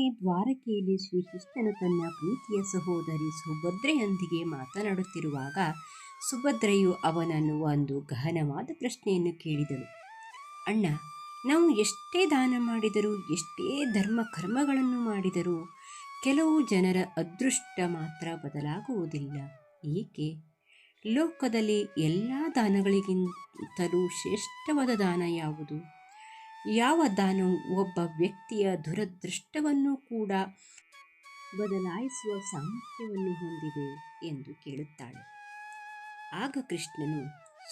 ಒಮ್ಮೆ ದ್ವಾರಕೆಯಲ್ಲಿ ಶ್ರೀಕೃಷ್ಣನು ತನ್ನ ಪ್ರೀತಿಯ ಸಹೋದರಿ ಸುಭದ್ರೆಯೊಂದಿಗೆ ಮಾತನಾಡುತ್ತಿರುವಾಗ ಸುಭದ್ರೆಯು ಅವನನ್ನು ಒಂದು ಗಹನವಾದ ಪ್ರಶ್ನೆಯನ್ನು ಕೇಳಿದಳು. ಅಣ್ಣ, ನಾವು ಎಷ್ಟೇ ದಾನ ಮಾಡಿದರೂ, ಎಷ್ಟೇ ಧರ್ಮ ಕರ್ಮಗಳನ್ನು ಮಾಡಿದರೂ ಕೆಲವು ಜನರ ಅದೃಷ್ಟ ಮಾತ್ರ ಬದಲಾಗುವುದಿಲ್ಲ. ಏಕೆ? ಲೋಕದಲ್ಲಿ ಎಲ್ಲ ದಾನಗಳಿಗಿಂತಲೂ ಶ್ರೇಷ್ಠವಾದ ದಾನ ಯಾವುದು? ಯಾವ ದಾನವು ಒಬ್ಬ ವ್ಯಕ್ತಿಯ ದುರದೃಷ್ಟವನ್ನು ಕೂಡ ಬದಲಾಯಿಸುವ ಸಾಮರ್ಥ್ಯವನ್ನು ಹೊಂದಿದೆ ಎಂದು ಕೇಳುತ್ತಾಳೆ. ಆಗ ಕೃಷ್ಣನು,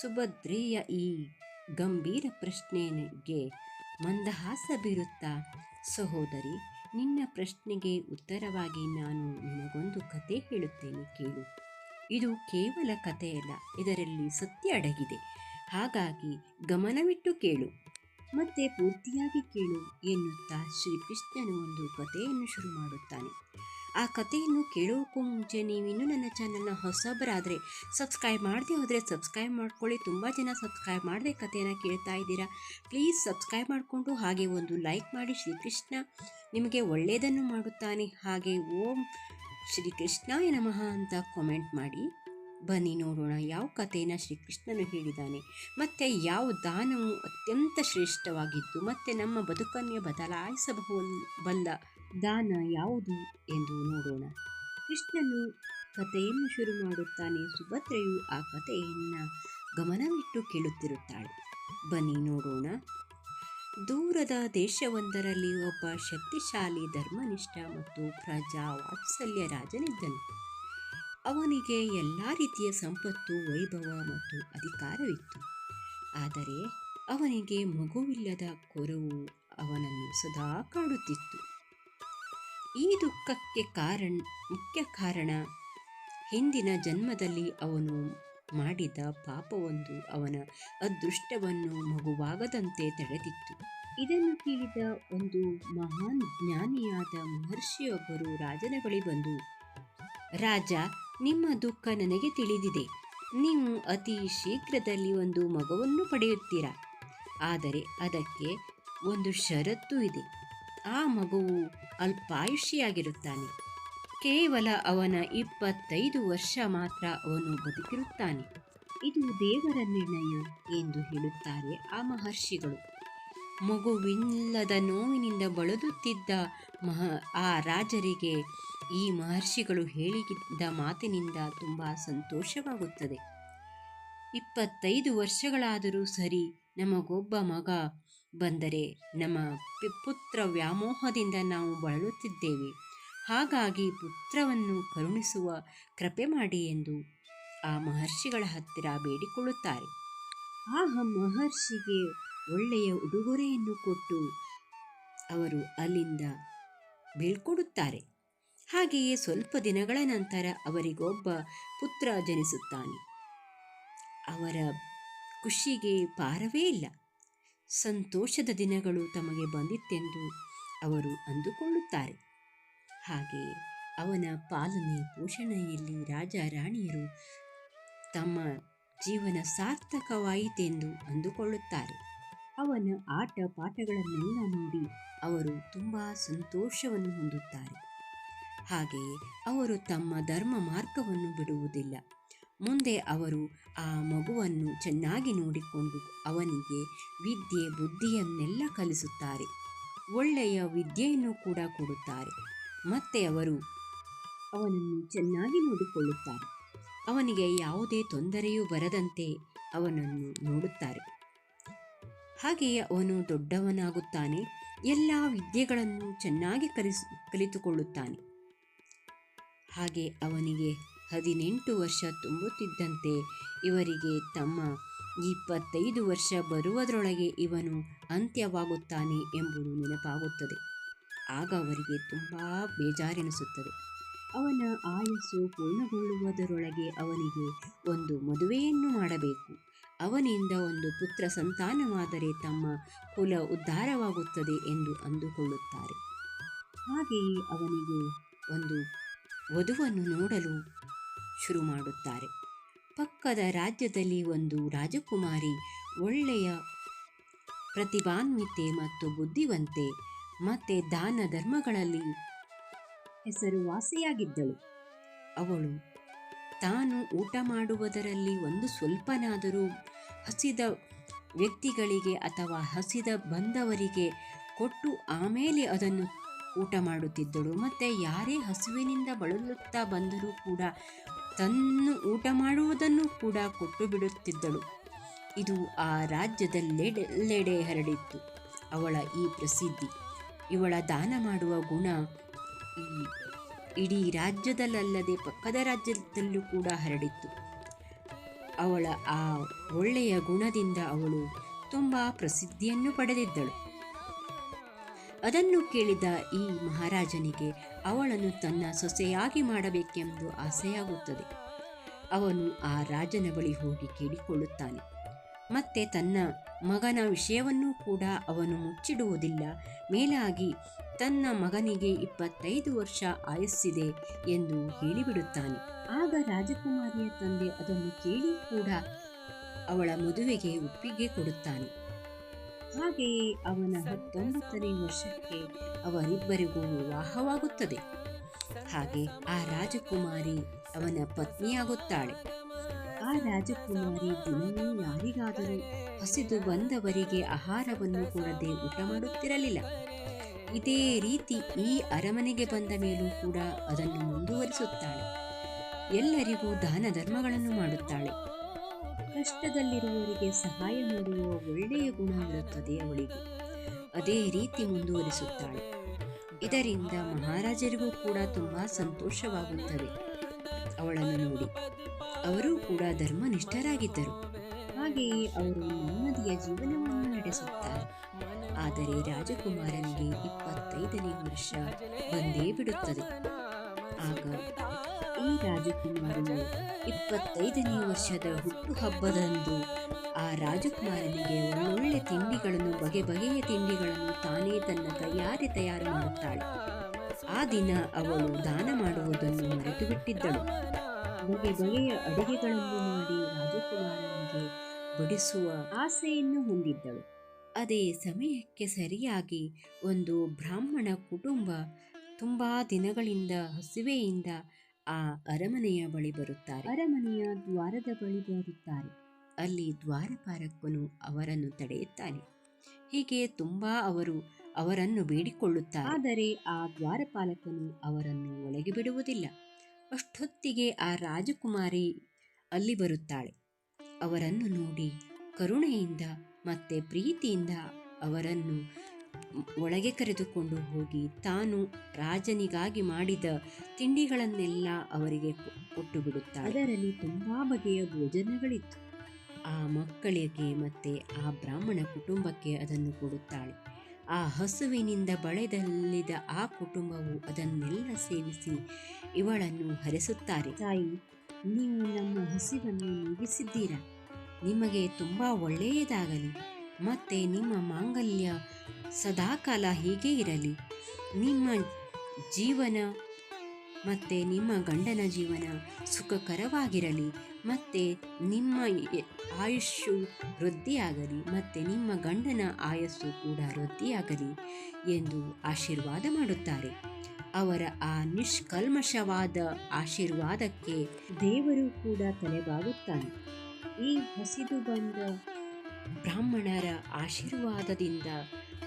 ಸುಭದ್ರೆಯ ಈ ಗಂಭೀರ ಪ್ರಶ್ನೆಗೆ ಮಂದಹಾಸ ಬೀರುತ್ತಾ, ಸಹೋದರಿ, ನಿನ್ನ ಪ್ರಶ್ನೆಗೆ ಉತ್ತರವಾಗಿ ನಾನು ನಿನಗೊಂದು ಕತೆ ಹೇಳುತ್ತೇನೆ ಕೇಳು. ಇದು ಕೇವಲ ಕಥೆಯಲ್ಲ, ಇದರಲ್ಲಿ ಸತ್ಯ ಅಡಗಿದೆ. ಹಾಗಾಗಿ ಗಮನವಿಟ್ಟು ಕೇಳು. ಮತ್ತೆ ಪೂರ್ತಿಯಾಗಿ ಕೇಳು ಎನ್ನುತ್ತಾ ಶ್ರೀಕೃಷ್ಣನು ಒಂದು ಕಥೆಯನ್ನು ಶುರು ಮಾಡುತ್ತಾನೆ. ಆ ಕಥೆಯನ್ನು ಕೇಳೋಕ್ಕೂ ಮುಂಚೆ ನೀವಿನ್ನೂ ನನ್ನ ಚಾನಲ್ನ ಹೊಸಬರಾದರೆ ಸಬ್ಸ್ಕ್ರೈಬ್ ಮಾಡದೆ ಹೋದರೆ ಸಬ್ಸ್ಕ್ರೈಬ್ ಮಾಡ್ಕೊಳ್ಳಿ. ತುಂಬ ಜನ ಸಬ್ಸ್ಕ್ರೈಬ್ ಮಾಡದೆ ಕಥೆಯನ್ನು ಕೇಳ್ತಾ ಇದ್ದೀರಾ. ಪ್ಲೀಸ್ ಸಬ್ಸ್ಕ್ರೈಬ್ ಮಾಡಿಕೊಂಡು ಹಾಗೆ ಒಂದು ಲೈಕ್ ಮಾಡಿ ಶ್ರೀಕೃಷ್ಣ ನಿಮಗೆ ಒಳ್ಳೆಯದನ್ನು ಮಾಡುತ್ತಾನೆ. ಹಾಗೆ ಓಂ ಶ್ರೀಕೃಷ್ಣಾಯ ನಮಃ ಅಂತ ಕಾಮೆಂಟ್ ಮಾಡಿ. ಬನ್ನಿ ನೋಡೋಣ. ಯಾವ ಕಥೆಯನ್ನು ಶ್ರೀಕೃಷ್ಣನು ಹೇಳಿದ್ದಾನೆ. ಮತ್ತು ಯಾವ ದಾನವು ಅತ್ಯಂತ ಶ್ರೇಷ್ಠವಾಗಿದ್ದು, ಮತ್ತು ನಮ್ಮ ಬದುಕನ್ನೇ ಬದಲಾಯಿಸಬಹುಬಲ್ಲ ದಾನ ಯಾವುದು ಎಂದು ನೋಡೋಣ. ಕೃಷ್ಣನು ಕಥೆಯನ್ನು ಶುರು ಮಾಡುತ್ತಾನೆ. ಸುಭದ್ರೆಯು ಆ ಕಥೆಯನ್ನು ಗಮನವಿಟ್ಟು ಕೇಳುತ್ತಿರುತ್ತಾಳೆ. ಬನ್ನಿ ನೋಡೋಣ. ದೂರದ ದೇಶವೊಂದರಲ್ಲಿ ಒಬ್ಬ ಶಕ್ತಿಶಾಲಿ ಧರ್ಮನಿಷ್ಠ ಮತ್ತು ಪ್ರಜಾ ವಾತ್ಸಲ್ಯ ರಾಜನಿದ್ದನು. ಅವನಿಗೆ ಎಲ್ಲ ರೀತಿಯ ಸಂಪತ್ತು, ವೈಭವ ಮತ್ತು ಅಧಿಕಾರವಿತ್ತು. ಆದರೆ ಅವನಿಗೆ ಮಗುವಿಲ್ಲದ ಕೊರವು ಅವನನ್ನು ಸದಾ ಕಾಡುತ್ತಿತ್ತು. ಈ ದುಃಖಕ್ಕೆ ಕಾರಣ, ಮುಖ್ಯ ಕಾರಣ, ಹಿಂದಿನ ಜನ್ಮದಲ್ಲಿ ಅವನು ಮಾಡಿದ ಪಾಪವೊಂದು ಅವನ ಅದೃಷ್ಟವನ್ನು ಮಗುವಾಗದಂತೆ ತಡೆದಿತ್ತು. ಇದನ್ನು ಕೇಳಿದ ಒಂದು ಮಹಾನ್ ಜ್ಞಾನಿಯಾದ ಮಹರ್ಷಿಯೊಬ್ಬರು ರಾಜನ ಬಳಿ ಬಂದು, ರಾಜ ನಿಮ್ಮ ದುಃಖ ನನಗೆ ತಿಳಿದಿದೆ. ನೀವು ಅತಿ ಶೀಘ್ರದಲ್ಲಿ ಒಂದು ಮಗುವನ್ನು ಪಡೆಯುತ್ತೀರಾ? ಆದರೆ ಅದಕ್ಕೆ ಒಂದು ಷರತ್ತು ಇದೆ. ಆ ಮಗುವು ಅಲ್ಪಾಯುಷಿಯಾಗಿರುತ್ತಾನೆ. ಕೇವಲ ಅವನ ಇಪ್ಪತ್ತೈದು ವರ್ಷ ಮಾತ್ರ ಅವನು ಬದುಕಿರುತ್ತಾನೆ. ಇದು ದೇವರ ನಿರ್ಣಯ ಎಂದು ಹೇಳುತ್ತಾರೆ ಆ ಮಹರ್ಷಿಗಳು. ಮಗುವಿಲ್ಲದ ನೋವಿನಿಂದ ಬಳಲುತ್ತಿದ್ದ ಮಹ ಆ ರಾಜರಿಗೆ ಈ ಮಹರ್ಷಿಗಳು ಹೇಳಿದ ಮಾತಿನಿಂದ ತುಂಬ ಸಂತೋಷವಾಗುತ್ತದೆ. ಇಪ್ಪತ್ತೈದು ವರ್ಷಗಳಾದರೂ ಸರಿ ನಮಗೊಬ್ಬ ಮಗ ಬಂದರೆ ನಮ್ಮ ಪುತ್ರ ವ್ಯಾಮೋಹದಿಂದ ನಾವು ಬಳಲುತ್ತಿದ್ದೇವೆ. ಹಾಗಾಗಿ ಪುತ್ರವನ್ನು ಕರುಣಿಸುವ ಕೃಪೆ ಮಾಡಿ ಎಂದು ಆ ಮಹರ್ಷಿಗಳ ಹತ್ತಿರ ಬೇಡಿಕೊಳ್ಳುತ್ತಾರೆ. ಆ ಮಹರ್ಷಿಗೆ ಒಳ್ಳೆಯ ಉಡುಗೊರೆಯನ್ನು ಕೊಟ್ಟು ಅವರು ಅಲ್ಲಿಂದ ಬೀಳ್ಕೊಡುತ್ತಾರೆ. ಹಾಗೆಯೇ ಸ್ವಲ್ಪ ದಿನಗಳ ನಂತರ ಅವರಿಗೊಬ್ಬ ಪುತ್ರ ಜನಿಸುತ್ತಾನೆ. ಅವರ ಖುಷಿಗೆ ಪಾರವೇ ಇಲ್ಲ. ಸಂತೋಷದ ದಿನಗಳು ತಮಗೆ ಬಂದಿತ್ತೆಂದು ಅವರು ಅಂದುಕೊಳ್ಳುತ್ತಾರೆ. ಹಾಗೆ ಅವನ ಪಾಲನೆ ಪೋಷಣೆಯಲ್ಲಿ ರಾಜ ರಾಣಿಯರು ತಮ್ಮ ಜೀವನ ಸಾರ್ಥಕವಾಯಿತೆಂದು ಅಂದುಕೊಳ್ಳುತ್ತಾರೆ. ಅವನ ಆಟ ಪಾಠಗಳನ್ನೆಲ್ಲ ನೋಡಿ ಅವರು ತುಂಬ ಸಂತೋಷವನ್ನು ಹೊಂದುತ್ತಾರೆ. ಹಾಗೆಯೇ ಅವರು ತಮ್ಮ ಧರ್ಮ ಮಾರ್ಗವನ್ನು ಬಿಡುವುದಿಲ್ಲ. ಮುಂದೆ ಅವರು ಆ ಮಗುವನ್ನು ಚೆನ್ನಾಗಿ ನೋಡಿಕೊಂಡು ಅವನಿಗೆ ವಿದ್ಯೆ, ಬುದ್ಧಿಯನ್ನೆಲ್ಲ ಕಲಿಸುತ್ತಾರೆ. ಒಳ್ಳೆಯ ವಿದ್ಯೆಯನ್ನು ಕೂಡ ಕೊಡುತ್ತಾರೆ. ಮತ್ತೆ ಅವರು ಅವನನ್ನು ಚೆನ್ನಾಗಿ ನೋಡಿಕೊಳ್ಳುತ್ತಾರೆ. ಅವನಿಗೆ ಯಾವುದೇ ತೊಂದರೆಯೂ ಬರದಂತೆ ಅವನನ್ನು ನೋಡುತ್ತಾರೆ. ಹಾಗೆಯೇ ಅವನು ದೊಡ್ಡವನಾಗುತ್ತಾನೆ. ಎಲ್ಲ ವಿದ್ಯೆಗಳನ್ನು ಚೆನ್ನಾಗಿ ಕಲಿಸ್, ಕಲಿತುಕೊಳ್ಳುತ್ತಾನೆ. ಹಾಗೆ ಅವನಿಗೆ ಹದಿನೆಂಟು ವರ್ಷ ತುಂಬುತ್ತಿದ್ದಂತೆ ಇವರಿಗೆ ತಮ್ಮ ಇಪ್ಪತ್ತೈದು ವರ್ಷ ಬರುವುದರೊಳಗೆ ಇವನು ಅಂತ್ಯವಾಗುತ್ತಾನೆ ಎಂಬುದು ನೆನಪಾಗುತ್ತದೆ. ಆಗ ಅವರಿಗೆ ತುಂಬ ಬೇಜಾರೆನಿಸುತ್ತದೆ. ಅವನ ಆಯಸ್ಸು ಪೂರ್ಣಗೊಳ್ಳುವುದರೊಳಗೆ ಅವನಿಗೆ ಒಂದು ಮದುವೆಯನ್ನು ಮಾಡಬೇಕು. ಅವನಿಂದ ಒಂದು ಪುತ್ರ ಸಂತಾನವಾದರೆ ತಮ್ಮ ಕುಲ ಉದ್ಧಾರವಾಗುತ್ತದೆ ಎಂದು ಅಂದುಕೊಳ್ಳುತ್ತಾರೆ. ಹಾಗೆಯೇ ಅವನಿಗೆ ಒಂದು ವಧುವನ್ನು ನೋಡಲು ಶುರು ಮಾಡುತ್ತಾರೆ. ಪಕ್ಕದ ರಾಜ್ಯದಲ್ಲಿ ಒಂದು ರಾಜಕುಮಾರಿ ಒಳ್ಳೆಯ ಪ್ರತಿಭಾನ್ವಿತೆ ಮತ್ತು ಬುದ್ಧಿವಂತೆ ಮತ್ತೆ ದಾನ ಧರ್ಮಗಳಲ್ಲಿ ಹೆಸರುವಾಸಿಯಾಗಿದ್ದಳು. ಅವಳು ತಾನು ಊಟ ಮಾಡುವುದರಲ್ಲಿ ಒಂದು ಸ್ವಲ್ಪನಾದರೂ ಹಸಿದ ವ್ಯಕ್ತಿಗಳಿಗೆ ಅಥವಾ ಹಸಿದ ಬಂದವರಿಗೆ ಕೊಟ್ಟು ಆಮೇಲೆ ಅದನ್ನು ಊಟ ಮಾಡುತ್ತಿದ್ದಳು. ಮತ್ತು ಯಾರೇ ಹಸುವಿನಿಂದ ಬಳಲುತ್ತಾ ಬಂದರೂ ಕೂಡ ತನ್ನು ಊಟ ಮಾಡುವುದನ್ನು ಕೂಡ ಕೊಟ್ಟು ಬಿಡುತ್ತಿದ್ದಳು ಇದು ಆ ರಾಜ್ಯದಲ್ಲೆಡೆಲ್ಲೆಡೆ ಹರಡಿತ್ತು. ಅವಳ ಈ ಪ್ರಸಿದ್ಧಿ, ಇವಳ ದಾನ ಮಾಡುವ ಗುಣ ಇಡೀ ರಾಜ್ಯದಲ್ಲಲ್ಲದೆ ಪಕ್ಕದ ರಾಜ್ಯದಲ್ಲೂ ಕೂಡ ಹರಡಿತ್ತು. ಅವಳ ಆ ಒಳ್ಳೆಯ ಗುಣದಿಂದ ಅವಳು ತುಂಬ ಪ್ರಸಿದ್ಧಿಯನ್ನು ಪಡೆದಿದ್ದಳು. ಅದನ್ನು ಕೇಳಿದ ಈ ಮಹಾರಾಜನಿಗೆ ಅವಳನ್ನು ತನ್ನ ಸೊಸೆಯಾಗಿ ಮಾಡಬೇಕೆಂದು ಆಸೆಯಾಗುತ್ತದೆ. ಅವನು ಆ ರಾಜನ ಬಳಿ ಹೋಗಿ ಕೇಳಿಕೊಳ್ಳುತ್ತಾನೆ. ಮತ್ತೆ ತನ್ನ ಮಗನ ವಿಷಯವನ್ನೂ ಕೂಡ ಅವನು ಮುಚ್ಚಿಡುವುದಿಲ್ಲ. ಮೇಲಾಗಿ ತನ್ನ ಮಗನಿಗೆ ಇಪ್ಪತ್ತೈದು ವರ್ಷ ಆಯಸ್ಸಿದೆ ಎಂದು ಹೇಳಿಬಿಡುತ್ತಾನೆ. ಆಗ ರಾಜಕುಮಾರಿಯ ತಂದೆ ಅದನ್ನು ಕೇಳಿ ಕೂಡ ಅವಳ ಮದುವೆಗೆ ಒಪ್ಪಿಗೆ ಕೊಡುತ್ತಾನೆ. ಹಾಗೆಯೇ ಅವನ ಹತ್ತೊಂಬತ್ತನೇ ವರ್ಷಕ್ಕೆ ಅವರಿಬ್ಬರಿಗೂ ವಿವಾಹವಾಗುತ್ತದೆ. ಹಾಗೆ ಆ ರಾಜಕುಮಾರಿ ಅವನ ಪತ್ನಿಯಾಗುತ್ತಾಳೆ. ಆ ರಾಜಕುಮಾರಿ ದಿನವೂ ಯಾರಿಗಾದರೂ ಹಸಿದು ಬಂದವರಿಗೆ ಆಹಾರವನ್ನು ಕೊಡದೆ ಊಟ ಮಾಡುತ್ತಿರಲಿಲ್ಲ. ಇದೇ ರೀತಿ ಈ ಅರಮನೆಗೆ ಬಂದ ಮೇಲೂ ಕೂಡ ಅದನ್ನು ಮುಂದುವರಿಸುತ್ತಾಳೆ. ಎಲ್ಲರಿಗೂ ದಾನ ಧರ್ಮಗಳನ್ನು ಮಾಡುತ್ತಾಳೆ. ಕಷ್ಟದಲ್ಲಿರುವವರಿಗೆ ಸಹಾಯ ಮಾಡುವ ಒಳ್ಳೆಯ ಗುಣ ಇರುತ್ತದೆ ಅವಳಿಗೆ. ಅದೇ ರೀತಿ ಮುಂದುವರಿಸುತ್ತಾಳೆ. ಇದರಿಂದ ಮಹಾರಾಜರಿಗೂ ಕೂಡ ತುಂಬಾ ಸಂತೋಷವಾಗುತ್ತದೆ. ಅವಳನ್ನು ನೋಡಿ. ಅವರೂ ಕೂಡ ಧರ್ಮನಿಷ್ಠರಾಗಿದ್ದರು. ಹಾಗೆಯೇ ಅವರು ನೆಮ್ಮದಿಯ ಜೀವನವನ್ನು ನಡೆಸುತ್ತಾರೆ. ಆದರೆ ರಾಜಕುಮಾರನಿಗೆ ಇಪ್ಪತ್ತೈದನೇ ವರ್ಷ ಬಂದೇ ಬಿಡುತ್ತದೆ. ಆಗ ಈ ರಾಜಕುಮಾರನು ಇಪ್ಪತ್ತೈದನೇ ವರ್ಷದ ಹುಟ್ಟುಹಬ್ಬದಂದು ಆ ರಾಜಕುಮಾರನಿಗೆ ಒಳ್ಳೊಳ್ಳೆ ತಿಂಡಿಗಳನ್ನು, ಬಗೆ ಬಗೆಯ ತಿಂಡಿಗಳನ್ನು ತಾನೇ ತನ್ನ ಕೈಯಾರೆ ತಯಾರು ಮಾಡುತ್ತಾಳೆ. ಆ ದಿನ ಅವಳು ದಾನ ಮಾಡುವುದನ್ನು ಮರೆತು ಬಿಟ್ಟಿದ್ದಳು ಬಗೆ ಬಗೆಯ ಅಡುಗೆಗಳನ್ನು ಮಾಡಿ ರಾಜಕುಮಾರನಿಗೆ ಬಡಿಸುವ ಆಸೆಯನ್ನು ಹೊಂದಿದ್ದಳು. ಅದೇ ಸಮಯಕ್ಕೆ ಸರಿಯಾಗಿ ಒಂದು ಬ್ರಾಹ್ಮಣ ಕುಟುಂಬ ತುಂಬಾ ದಿನಗಳಿಂದ ಹಸಿವೆಯಿಂದ ಆ ಅರಮನೆಯ ಬಳಿ ಬರುತ್ತಾರೆ. ಅರಮನೆಯ ದ್ವಾರದ ಬಳಿ ಬರುತ್ತಾರೆ. ಅಲ್ಲಿ ದ್ವಾರಪಾಲಕನು ಅವರನ್ನು ತಡೆಯುತ್ತಾನೆ. ಹೀಗೆ ತುಂಬಾ ಅವರು ಅವರನ್ನು ಬೇಡಿಕೊಳ್ಳುತ್ತಾರೆ. ಆದರೆ ಆ ದ್ವಾರಪಾಲಕನು ಅವರನ್ನು ಒಳಗೆ ಬಿಡುವುದಿಲ್ಲ. ಅಷ್ಟೊತ್ತಿಗೆ ಆ ರಾಜಕುಮಾರಿ ಅಲ್ಲಿ ಬರುತ್ತಾಳೆ. ಅವರನ್ನು ನೋಡಿ ಕರುಣೆಯಿಂದ ಮತ್ತೆ ಪ್ರೀತಿಯಿಂದ ಅವರನ್ನು ಒಳಗೆ ಕರೆದುಕೊಂಡು ಹೋಗಿ ತಾನು ರಾಜನಿಗಾಗಿ ಮಾಡಿದ ತಿಂಡಿಗಳನ್ನೆಲ್ಲ ಅವರಿಗೆ ಕೊಟ್ಟು ಬಿಡುತ್ತಾರೆ ಅದರಲ್ಲಿ ತುಂಬಾ ಬಗೆಯ ಭೋಜನಗಳಿತ್ತು. ಆ ಮಕ್ಕಳಿಗೆ ಮತ್ತೆ ಆ ಬ್ರಾಹ್ಮಣ ಕುಟುಂಬಕ್ಕೆ ಅದನ್ನು ಕೊಡುತ್ತಾಳೆ. ಆ ಹಸುವಿನಿಂದ ಬಳೆದಲ್ಲಿದ ಆ ಕುಟುಂಬವು ಅದನ್ನೆಲ್ಲ ಸೇವಿಸಿ ಇವಳನ್ನು ಹರಿಸುತ್ತಾರೆ. ತಾಯಿ ನೀವು ನಮ್ಮ ಹಸಿವನ್ನು ನೀಗಿಸಿದ್ದೀರಾ? ನಿಮಗೆ ತುಂಬ ಒಳ್ಳೆಯದಾಗಲಿ. ಮತ್ತೆ ನಿಮ್ಮ ಮಾಂಗಲ್ಯ ಸದಾಕಾಲ ಹೀಗೆ ಇರಲಿ. ನಿಮ್ಮ ಜೀವನ ಮತ್ತು ನಿಮ್ಮ ಗಂಡನ ಜೀವನ ಸುಖಕರವಾಗಿರಲಿ. ಮತ್ತು ನಿಮ್ಮ ಆಯುಷ್ಯು ವೃದ್ಧಿಯಾಗಲಿ. ಮತ್ತು ನಿಮ್ಮ ಗಂಡನ ಆಯಸ್ಸು ಕೂಡ ವೃದ್ಧಿಯಾಗಲಿ ಎಂದು ಆಶೀರ್ವಾದ ಮಾಡುತ್ತಾರೆ. ಅವರ ಆ ನಿಷ್ಕಲ್ಮಶವಾದ ಆಶೀರ್ವಾದಕ್ಕೆ ದೇವರು ಕೂಡ ತಲೆಬಾಗುತ್ತಾನೆ. ಈ ಹಸಿದು ಬಂದ ಬ್ರಾಹ್ಮಣರ ಆಶೀರ್ವಾದದಿಂದ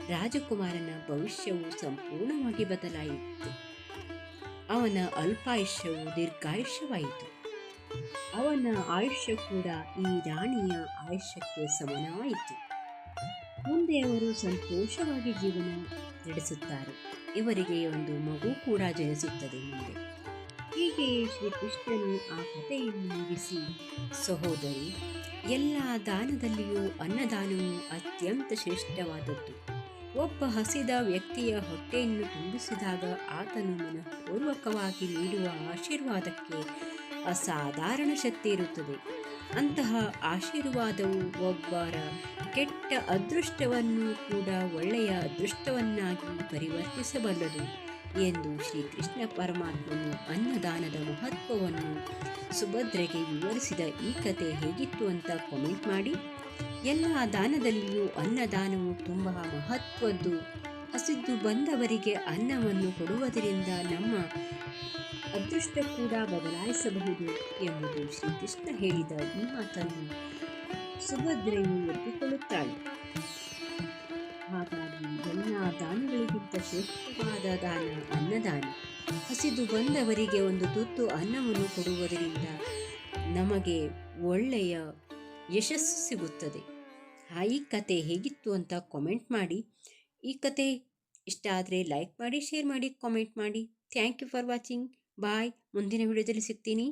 ರಾಜಕುಮಾರನ ಭವಿಷ್ಯವು ಸಂಪೂರ್ಣವಾಗಿ ಬದಲಾಯಿತು. ಅವನ ಅಲ್ಪಾಯುಷ್ಯವು ದೀರ್ಘಾಯುಷ್ಯವಾಯಿತು. ಅವನ ಆಯುಷ್ಯ ಕೂಡ ಈ ರಾಣಿಯ ಆಯುಷ್ಯಕ್ಕೆ ಸಮನಾಯಿತು. ಮುಂದೆ ಅವರು ಸಂತೋಷವಾಗಿ ಜೀವನ ನಡೆಸುತ್ತಾರೆ. ಇವರಿಗೆ ಒಂದು ಮಗು ಕೂಡ ಜನಿಸುತ್ತದೆ ಮುಂದೆ. ಹೀಗೆಯೇ ಶ್ರೀಕೃಷ್ಣನು ಆ ಕಥೆಯನ್ನು ಮುಗಿಸಿ, ಸಹೋದರಿ, ಎಲ್ಲ ದಾನದಲ್ಲಿಯೂ ಅನ್ನದಾನವು ಅತ್ಯಂತ ಶ್ರೇಷ್ಠವಾದದ್ದು. ಒಬ್ಬ ಹಸಿದ ವ್ಯಕ್ತಿಯ ಹೊಟ್ಟೆಯನ್ನು ತುಂಬಿಸಿದಾಗ ಆತನು ಮನಃಪೂರ್ವಕವಾಗಿ ನೀಡುವ ಆಶೀರ್ವಾದಕ್ಕೆ ಅಸಾಧಾರಣ ಶಕ್ತಿ ಇರುತ್ತದೆ. ಅಂತಹ ಆಶೀರ್ವಾದವು ಒಬ್ಬರ ಕೆಟ್ಟ ಅದೃಷ್ಟವನ್ನು ಕೂಡ ಒಳ್ಳೆಯ ಅದೃಷ್ಟವನ್ನಾಗಿ ಪರಿವರ್ತಿಸಬಲ್ಲದು. ಎಂದು ಶ್ರೀಕೃಷ್ಣ ಪರಮಾತ್ಮನು ಅನ್ನದಾನದ ಮಹತ್ವವನ್ನು ಸುಭದ್ರೆಗೆ ವಿವರಿಸಿದ ಈ ಕತೆ ಹೇಗಿತ್ತು ಅಂತ ಕಾಮೆಂಟ್ ಮಾಡಿ. ಎಲ್ಲ ದಾನದಲ್ಲಿಯೂ ಅನ್ನದಾನವು ತುಂಬ ಮಹತ್ವದ್ದು. ಹಸಿದ್ದು ಬಂದವರಿಗೆ ಅನ್ನವನ್ನು ಕೊಡುವುದರಿಂದ ನಮ್ಮ ಅದೃಷ್ಟ ಕೂಡ ಬದಲಾಯಿಸಬಹುದು ಎಂಬುದು ಶ್ರೀಕೃಷ್ಣ ಹೇಳಿದ ಈ ಮಾತನ್ನು ಸುಭದ್ರೆಯು ಒಪ್ಪಿಕೊಳ್ಳುತ್ತಾಳೆ. ದಾನಗಳಿಗಿಂತ ಶ್ರೇಷ್ಠವಾದ ದಾನ ಅನ್ನದಾನ. ಹಸಿದು ಬಂದವರಿಗೆ ಒಂದು ತುತ್ತು ಅನ್ನವನ್ನು ಕೊಡುವುದರಿಂದ ನಮಗೆ ಒಳ್ಳೆಯ ಯಶಸ್ಸು ಸಿಗುತ್ತದೆ. ಆ ಈ ಕತೆ ಹೇಗಿತ್ತು ಅಂತ ಕಾಮೆಂಟ್ ಮಾಡಿ. ಈ ಕತೆ ಇಷ್ಟ ಆದರೆ ಲೈಕ್ ಮಾಡಿ ಶೇರ್ ಮಾಡಿ ಕಾಮೆಂಟ್ ಮಾಡಿ. Thank you for watching bye ಮುಂದಿನ ವಿಡಿಯೋದಲ್ಲಿ ಸಿಗ್ತೀನಿ.